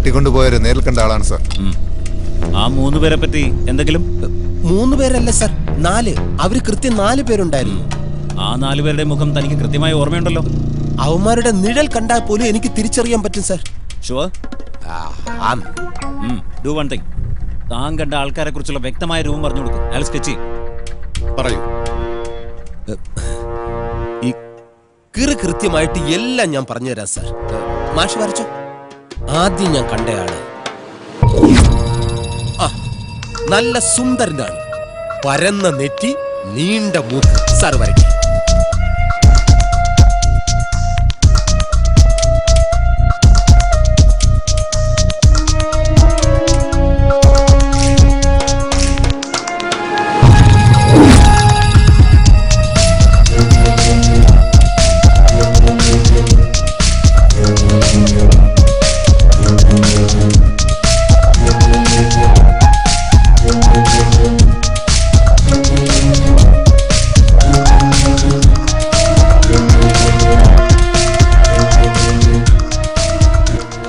തട്ടിക്കൊണ്ടുപോയവരെ നേരിൽ കണ്ട ആളാണ് സാർ. ആ മൂന്ന് പേരെ പറ്റി എന്തെങ്കിലും? മൂന്ന് പേരല്ല സർ നാല്. അവർ കൃത്യം നാല് പേരുണ്ടായിരുന്നു. ആ നാല് പേരുടെ മുഖം തനിക്ക് കൃത്യമായി ഓർമ്മയുണ്ടല്ലോ. അവന്മാരുടെ നിഴൽ കണ്ടാൽ പോലും എനിക്ക് തിരിച്ചറിയാൻ പറ്റും sir. Sure. Do one thing താൻ കണ്ട ആൾക്കാരെ കുറിച്ചുള്ള വ്യക്തമായ രൂപം പറഞ്ഞു കൊടുക്കും. അയാൾ സ്കെച്ച് പറയൂ. ഈ കൃത്യമായിട്ട് എല്ലാം ഞാൻ പറഞ്ഞുതരാം സർ. മാഷ് വരച്ചോ? ആദ്യം ഞാൻ കണ്ടയാൾ. നല്ല സുന്ദരനാണ് പരന്ന നെറ്റി നീണ്ട മൂക്ക്. സാർ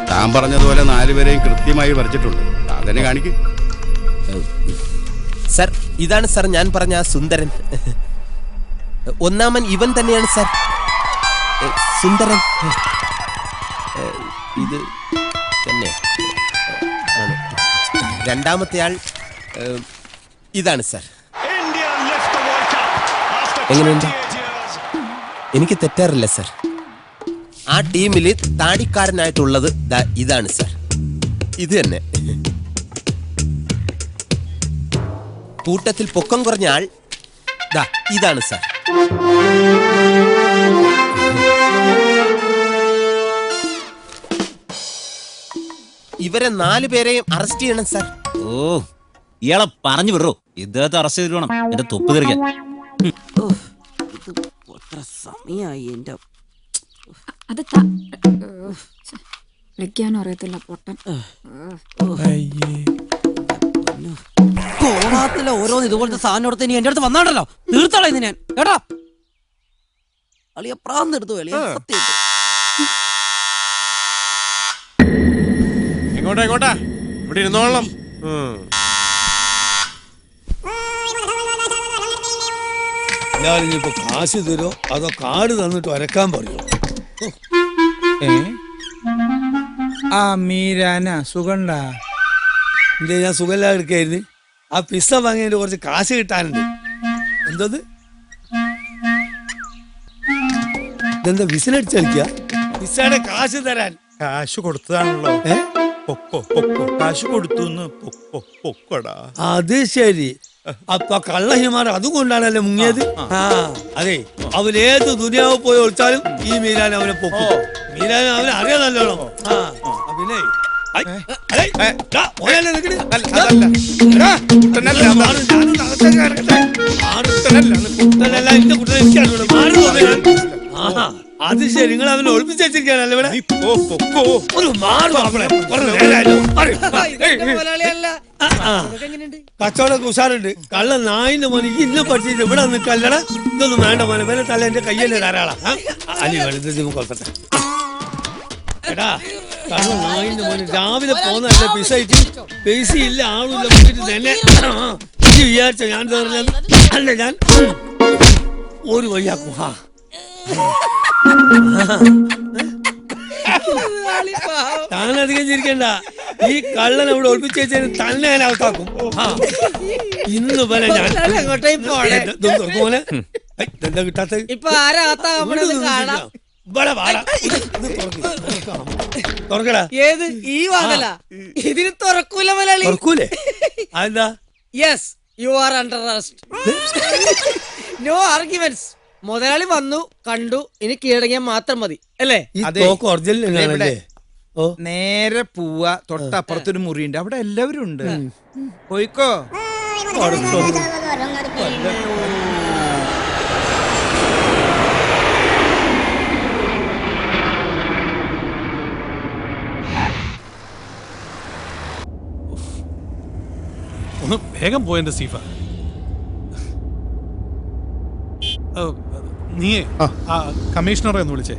താൻ പറഞ്ഞതുപോലെ നാലുപേരെയും കൃത്യമായി വരച്ചിട്ടുണ്ട്. അതിനെ കാണിക്ക്. സർ ഇതാണ് സർ ഞാൻ പറഞ്ഞ ആ സുന്ദരൻ. ഒന്നാമൻ ഇവൻ തന്നെയാണ് സർ. സുന്ദരൻ. ഇത് തന്നെ. ആണ് രണ്ടാമത്തെ ആൾ ഏ, ഇതാണ് സർ. എങ്ങനെയുണ്ട്? എനിക്ക് തെറ്റാറില്ല സർ. ആ ടീമിൽ താടിക്കാരനായിട്ടുള്ളത് ദാ ഇതാണ് സർ. ഇത് തന്നെ. കൂട്ടത്തിൽ പൊക്കം കുറഞ്ഞ ആൾ ദാ ഇതാണ് സർ. ഇവരെ നാലു പേരെയും അറസ്റ്റ് ചെയ്യണം സർ. ഓ ഇയാളെ പറഞ്ഞു വിടറോ. ഇദ്ദേഹത്തെ അറസ്റ്റ് ചെയ്തിട്ട് വേണം. എന്റെ തൊപ്പ് തീർക്കാൻ സമയായി എന്റെ അത് വിളിക്കാനും അറിയത്തില്ല പൊട്ടൻ. കോണാത്തിലെ ഓരോന്ന് ഇതുപോലത്തെ സാധനം എടുത്ത് ഇനി എന്റെ അടുത്ത് വന്നാണല്ലോ തീർത്തോളാം ഇന്ന് ഞാൻ. കേട്ടാ? അളിയ പ്രാന്ത് എടുത്തു അളിയ. സത്യം എങ്ങോട്ടാ ഇങ്ങോട്ടാ. ഇവിടെ ഇരുന്നോളണം. ഞാനിപ്പോ കാശ് തരോ അതോ കാട് തന്നിട്ട് വരക്കാൻ പറയോ? ആ മീരാന സുഖണ്ട എന്തേ ഞാൻ സുഖമില്ലാതെ എടുക്കായിരുന്നു. ആ പിസ്സ വാങ്ങിയതിന്റെ കുറച്ച് കാശ് കിട്ടാനുണ്ട്. എന്തത്? ഇതെന്താ വിസിലടിച്ച് പിസയുടെ പിസ്സയുടെ കാശ് തരാൻ. കാശ് കൊടുത്തതാണല്ലോ. ഏ? പൊക്കോ പൊക്കോ കാശ് കൊടുത്തു പൊക്കോ പൊക്കോടാ. അത് ശരി. അപ്പൊ കള്ളഹിമാർ അതും കൊണ്ടാണല്ലേ മുങ്ങിയത്? ആ അതെ. അവൻ ഏത് ദുനിയാവ് പോയി ഒളിച്ചാലും ഈ മീരാൻ അവനെ പൊക്കോ. മീരാൻ അവനെ അറിയാൻ നല്ലോണം. ആ. പിന്നെ? കുട്ടനല്ല, കുട്ടനല്ല, എന്റെ കുട്ടനെ അത് ശരി നിങ്ങൾ അതിനെ ഒളിപ്പിച്ച് ഇവിടെ. ഒരു. കച്ചവടം ഉഷാറുണ്ട്. കള്ള നായിന്റെ മോനെ ഇന്നെ പഠിച്ചിട്ട് ഇവിടെ നിന്ന് കല്ലട ഇതൊന്നും വേണ്ട മോനെ. വേറെ തല എന്റെ കയ്യല്ലേ ധാരാളം ആ? അലി വെളുത്തത് കൊൽക്കത്ത എടാ കള്ള നായിന്റെ മോനെ രാവിലെ പോന്നല്ല പിസ പേസി പൈസ ഇല്ല ആളുമില്ല തന്നെ. ഇത് വിചാരിച്ച ഞാൻ അല്ല ഞാൻ ഒരു വയ്യാക്കും ആ താനധികം ചിരിക്കണ്ട. ഈ കള്ളൻ അവിടെ ഒളിപ്പിച്ചു തന്നെ ഞാൻ അകത്താക്കും ആ. ഇന്ന് പോലെ ഞാൻ കിട്ടാത്ത? ഇപ്പൊ തുറക്കടാ. ഏത്? ഈ ഇതിന് തുറക്കൂല തുറക്കൂലേ? അതെന്താ? Yes you are under arrest no arguments മുതലാളി വന്നു കണ്ടു ഇനി കീഴടങ്ങിയാൽ മാത്രം മതി അല്ലേ? ഈ അതെ. തോക്ക് ഒറിജിനൽ ഓ. നേരെ പോവാ തൊട്ടപ്പുറത്തൊരു മുറി ഉണ്ട് അവിടെ എല്ലാവരും ഉണ്ട്. പോയിക്കോ? ഒന്ന് വേഗം പോയെന്റെ സീഫ ഏ, നീയേ ആ. കമ്മീഷണറെ ഒന്ന് വിളിച്ചേ.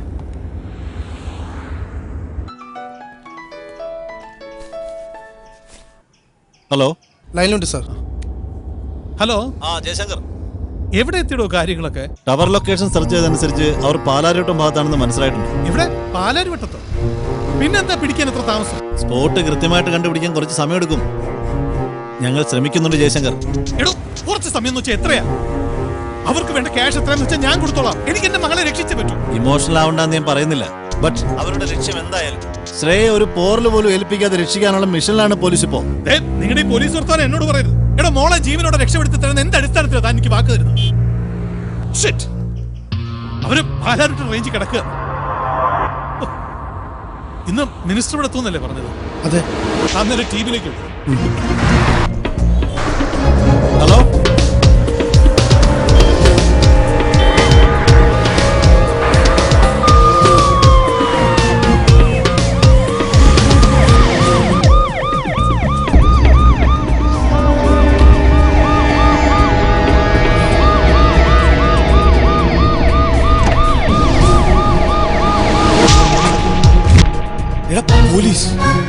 ഹലോ? ലൈനിലുണ്ട് സാർ. ഹലോ? ആ ജയശങ്കർ. എവിടെ എത്തിയിടോ കാര്യങ്ങളൊക്കെ? ടവർ ലൊക്കേഷൻ സെർച്ച് ചെയ്തനുസരിച്ച് അവർ പാലാരിവട്ടം ഭാഗത്താണെന്ന് മനസ്സിലായിട്ടുണ്ട്. ഇവിടെ? പാലാരിവട്ടത്തോ പിന്നെന്താ പിടിക്കാൻ എത്ര താമസം? സ്പോട്ട് കൃത്യമായിട്ട് കണ്ടുപിടിക്കാൻ കുറച്ച് സമയമെടുക്കും. ഞങ്ങൾ ശ്രമിക്കുന്നുണ്ട് ജയശങ്കർ. എടോ കുറച്ച് സമയം എന്ന് വെച്ചാൽ എത്രയാ? അവർക്ക് വേണ്ട ക്യാഷ് എത്രയാന്ന് വെച്ചാൽ ഞാൻ കൊടുത്തോളാം. എനിക്ക് എന്റെ മകളെ രക്ഷിച്ചേ പറ്റൂ. ഇമോഷണൽ ആവണ്ടെന്ന് ഞാൻ പറയുന്നില്ല. ബട്ട് അവരുടെ ലക്ഷ്യം എന്തായാലും ശ്രേയെ ഒരു പോറിൽ പോലും ഏൽപ്പിക്കാതെ രക്ഷിക്കാനുള്ള മിഷനിലാണ് പോലീസ് ഇപ്പോ ദേ, നിങ്ങളുടെ ഈ പോലീസ് വർത്താനം എന്നോട് പറയരുത്. എടാ മോളെ ജീവനോടെ രക്ഷപ്പെടുത്തി തരുന്ന എന്ത് അടിസ്ഥാനത്തിലാണ് താൻ എനിക്ക് വാക്ക് തരുന്നത്. അവർ പാലാരിട്ട് റേഞ്ചിൽ കിടക്കുക. ഇന്ന് മിനിസ്റ്റർ ഇവിടെ എത്തുന്നല്ലേ പറഞ്ഞത്? അതെ. അന്നേരം ടീമിലേക്ക് വിട്ടു. polícia.